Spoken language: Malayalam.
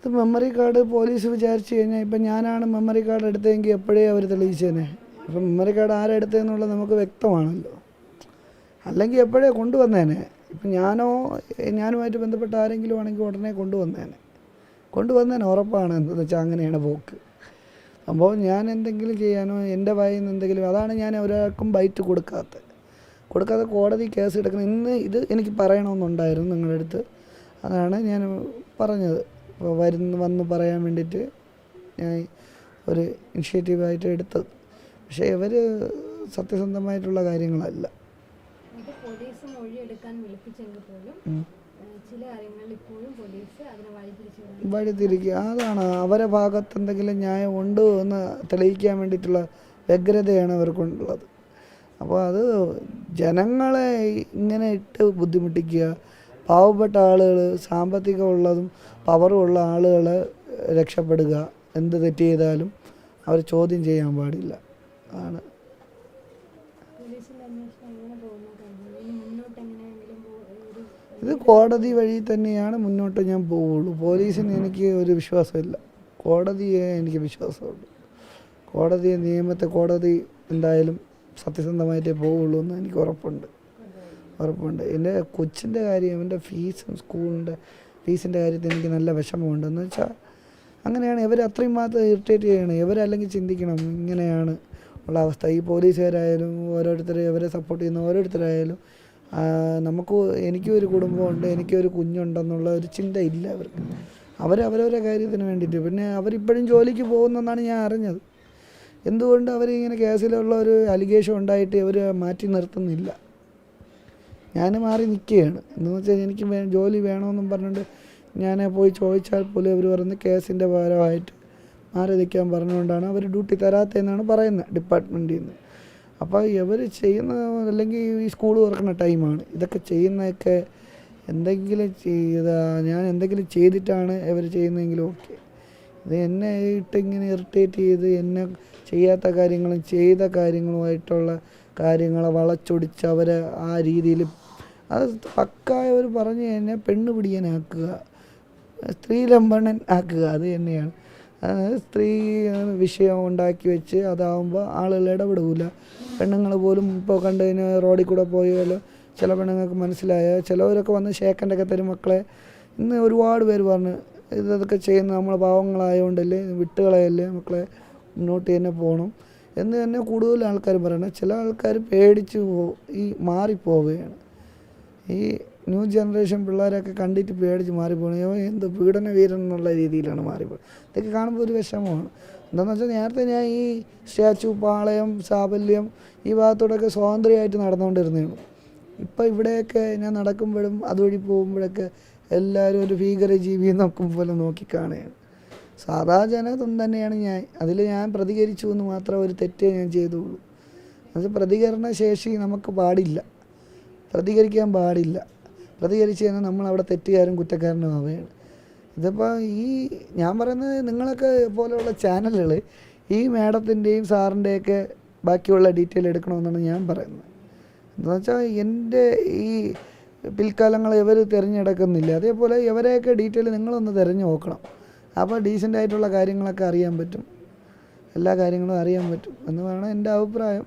ഇത് മെമ്മറി കാർഡ് പോലീസ് വിചാരിച്ചു കഴിഞ്ഞാൽ ഇപ്പം ഞാനാണ് മെമ്മറി കാർഡ് എടുത്തതെങ്കിൽ എപ്പോഴേ അവർ തെളിയിച്ചേനെ? ഇപ്പം മെമ്മറി കാർഡ് ആരെടുത്തതെന്നുള്ളത് നമുക്ക് വ്യക്തമാണല്ലോ. അല്ലെങ്കിൽ എപ്പോഴേ കൊണ്ടുവന്നേനെ? ഇപ്പം ഞാനോ ഞാനുമായിട്ട് ബന്ധപ്പെട്ട ആരെങ്കിലും ആണെങ്കിൽ ഉടനെ കൊണ്ടുവന്നേനെ. കൊണ്ടുവന്നേനെ ഉറപ്പാണ്. എന്താണെന്ന് വെച്ചാൽ അങ്ങനെയാണ് പോക്ക്. അപ്പോൾ ഞാൻ എന്തെങ്കിലും ചെയ്യാനോ എന്റെ വായിൽ നിന്ന് എന്തെങ്കിലും അതാണ് ഞാൻ ഒരാൾക്കും ബൈറ്റ് കൊടുക്കാത്തത്. കൊടുക്കാതെ കോടതി കേസ് എടുക്കണം. ഇന്ന് ഇത് എനിക്ക് പറയണമെന്നുണ്ടായിരുന്നു നിങ്ങളുടെ അടുത്ത്. അതാണ് ഞാൻ പറഞ്ഞത്. അപ്പോൾ വരുന്ന വന്ന് പറയാൻ വേണ്ടിയിട്ട് ഞാൻ ഒരു ഇനിഷ്യേറ്റീവായിട്ട് എടുത്തത്. പക്ഷേ ഇവർ സത്യസന്ധമായിട്ടുള്ള കാര്യങ്ങളല്ല. വഴിതിരിക്കുക. അതാണ് അവരെ ഭാഗത്ത് എന്തെങ്കിലും ന്യായം ഉണ്ടോ എന്ന് തെളിയിക്കാൻ വേണ്ടിയിട്ടുള്ള വ്യഗ്രതയാണ് അവർക്കുള്ളത് അപ്പോൾ അത് ജനങ്ങളെ ഇങ്ങനെ ഇട്ട് ബുദ്ധിമുട്ടിക്കുക പാവപ്പെട്ട ആളുകൾ സാമ്പത്തികമുള്ളതും പവറും ഉള്ള ആളുകൾ രക്ഷപ്പെടുക എന്ത് തെറ്റ് ചെയ്താലും അവർ ചോദ്യം ചെയ്യാൻ പാടില്ല. ആണ്. ഇത് കോടതി വഴി തന്നെയാണ് മുന്നോട്ട് ഞാൻ പോവുള്ളൂ. പോലീസിന് എനിക്ക് ഒരു വിശ്വാസമില്ല. കോടതിയെ എനിക്ക് വിശ്വാസമുണ്ട്. കോടതി നിയമത്തെ കോടതി എന്തായാലും സത്യസന്ധമായിട്ടേ പോവുള്ളൂ എന്ന് എനിക്ക് ഉറപ്പുണ്ട്. ഉറപ്പുണ്ട്. എന്റെ കൊച്ചിന്റെ കാര്യം എന്റെ ഫീസും സ്കൂളിന്റെ ഫീസിന്റെ കാര്യത്തിൽ എനിക്ക് നല്ല വിഷമമുണ്ടെന്ന് വെച്ചാൽ അങ്ങനെയാണ് ഇവർ അത്രയും മാത്രം ഇറിറ്റേറ്റ് ചെയ്യണം. ഇവരല്ലെങ്കിൽ ചിന്തിക്കണം ഇങ്ങനെയാണ് ഉള്ള അവസ്ഥ. ഈ പോലീസുകാരായാലും ഓരോരുത്തർ ഇവരെ സപ്പോർട്ട് ചെയ്യുന്ന ഓരോരുത്തരായാലും നമുക്ക് എനിക്കും ഒരു കുടുംബമുണ്ട് ഒരു കുഞ്ഞുണ്ടെന്നുള്ള ഒരു ചിന്ത ഇല്ല അവർക്ക്. അവർ അവരവരെ കാര്യത്തിന് വേണ്ടിയിട്ട്. പിന്നെ അവരിപ്പോഴും ജോലിക്ക് പോകുന്നെന്നാണ് ഞാൻ അറിഞ്ഞത്. എന്തുകൊണ്ട് അവരിങ്ങനെ കേസിലുള്ള ഒരു അലിഗേഷൻ ഉണ്ടായിട്ട് ഇവർ മാറ്റി നിർത്തുന്നില്ല? ഞാൻ മാറി നിൽക്കുകയാണ്. എന്താണെന്ന് വെച്ചാൽ എനിക്ക് വേ ജോലി വേണമെന്നും പറഞ്ഞുകൊണ്ട് ഞാൻ പോയി ചോദിച്ചാൽ പോലും അവർ പറയുന്നത് കേസിന്റെ ഭാരമായിട്ട് മാറി നിൽക്കാൻ പറഞ്ഞുകൊണ്ടാണ് അവർ ഡ്യൂട്ടി തരാത്തതെന്നാണ് പറയുന്നത് ഡിപ്പാർട്ട്മെന്റിൽ നിന്ന്. അപ്പോൾ ഇവർ ചെയ്യുന്ന അല്ലെങ്കിൽ ഈ സ്കൂൾ തുറക്കുന്ന ടൈമാണ്. ഇതൊക്കെ ചെയ്യുന്നതൊക്കെ എന്തെങ്കിലും ചെയ്ത ഞാൻ എന്തെങ്കിലും ചെയ്തിട്ടാണ് ഇവർ ചെയ്യുന്നതെങ്കിലും ഓക്കെ. ഇത് എന്നെ ഇട്ട് ഇങ്ങനെ ഇറിറ്റേറ്റ് ചെയ്ത് എന്നെ ചെയ്യാത്ത കാര്യങ്ങളും ചെയ്ത കാര്യങ്ങളുമായിട്ടുള്ള കാര്യങ്ങളെ വളച്ചൊടിച്ച് അവരെ ആ രീതിയിൽ അത് പക്കായ അവർ പറഞ്ഞു കഴിഞ്ഞാൽ പെണ്ണ് പിടിയനാക്കുക. സ്ത്രീലംബണൻ ആക്കുക അത് തന്നെയാണ്. സ്ത്രീ വിഷയം ഉണ്ടാക്കി വെച്ച് അതാവുമ്പോൾ ആളുകൾ ഇടപെടില്ല പെണ്ണുങ്ങൾ പോലും ഇപ്പോൾ കണ്ടു കഴിഞ്ഞാൽ റോഡിൽ കൂടെ പോയാലോ ചില പെണ്ണുങ്ങൾക്ക് മനസ്സിലായ ചിലവരൊക്കെ വന്ന് ഷേക്കന്റെ ഒക്കെ തരും മക്കളെ. ഇന്ന് ഒരുപാട് പേര് പറഞ്ഞു ഇതൊക്കെ ചെയ്യുന്ന നമ്മൾ പാവങ്ങളായതുകൊണ്ടല്ലേ വിട്ടുകളയല്ലേ മക്കളെ മുന്നോട്ട് തന്നെ പോകണം എന്ന് തന്നെ കൂടുതൽ ആൾക്കാർ പറയണം ചില ആൾക്കാർ പേടിച്ച് ഈ മാറിപ്പോവുകയാണ്. ഈ ന്യൂ ജനറേഷൻ പിള്ളേരൊക്കെ കണ്ടിട്ട് പേടിച്ച് മാറിപ്പോകണം എന്ത് പീഡന വീരൻ എന്നുള്ള രീതിയിലാണ് മാറിപ്പോകുന്നത് ഇതൊക്കെ കാണുമ്പോൾ ഒരു വിഷമമാണ്. എന്താണെന്ന് വെച്ചാൽ നേരത്തെ ഞാൻ ഈ സ്റ്റാച്ചു പാളയം സാഫല്യം ഈ ഭാഗത്തോടൊക്കെ സ്വാതന്ത്ര്യമായിട്ട് നടന്നുകൊണ്ടിരുന്നതാണ്. ഇപ്പം ഇവിടെയൊക്കെ ഞാൻ നടക്കുമ്പോഴും അതുവഴി പോകുമ്പോഴൊക്കെ എല്ലാവരും ഒരു ഭീകര ജീവിയെ നോക്കും പോലെ നോക്കിക്കാണുകയാണ് സാധാ ജനതും തന്നെയാണ് ഞാൻ. അതിൽ ഞാൻ പ്രതികരിച്ചു എന്ന് മാത്രം ഒരു തെറ്റേ ഞാൻ ചെയ്തുള്ളൂ. അത് പ്രതികരണ ശേഷി നമുക്ക് പാടില്ല. പ്രതികരിക്കാൻ പാടില്ല. പ്രതികരിച്ച് കഴിഞ്ഞാൽ നമ്മൾ അവിടെ തെറ്റുകാരും കുറ്റക്കാരനും ആവുകയാണ്. ഇതിപ്പോൾ ഈ ഞാൻ പറയുന്നത് നിങ്ങളൊക്കെ പോലെയുള്ള ചാനലുകൾ ഈ മാഡത്തിന്റെയും സാറിന്റെയൊക്കെ ബാക്കിയുള്ള ഡീറ്റെയിൽ എടുക്കണമെന്നാണ് ഞാൻ പറയുന്നത്. എന്താണെന്ന് വെച്ചാൽ എന്റെ ഈ പിൽക്കാലങ്ങൾ ഇവർ തിരഞ്ഞെടുക്കുന്നില്ല. അതേപോലെ ഇവരെയൊക്കെ ഡീറ്റെയിൽ നിങ്ങളൊന്ന് തിരഞ്ഞു നോക്കണം. അപ്പോൾ ഡീസന്റ് ആയിട്ടുള്ള കാര്യങ്ങളൊക്കെ അറിയാൻ പറ്റും. എല്ലാ കാര്യങ്ങളും അറിയാൻ പറ്റും എന്ന് വേണം എന്റെ അഭിപ്രായം.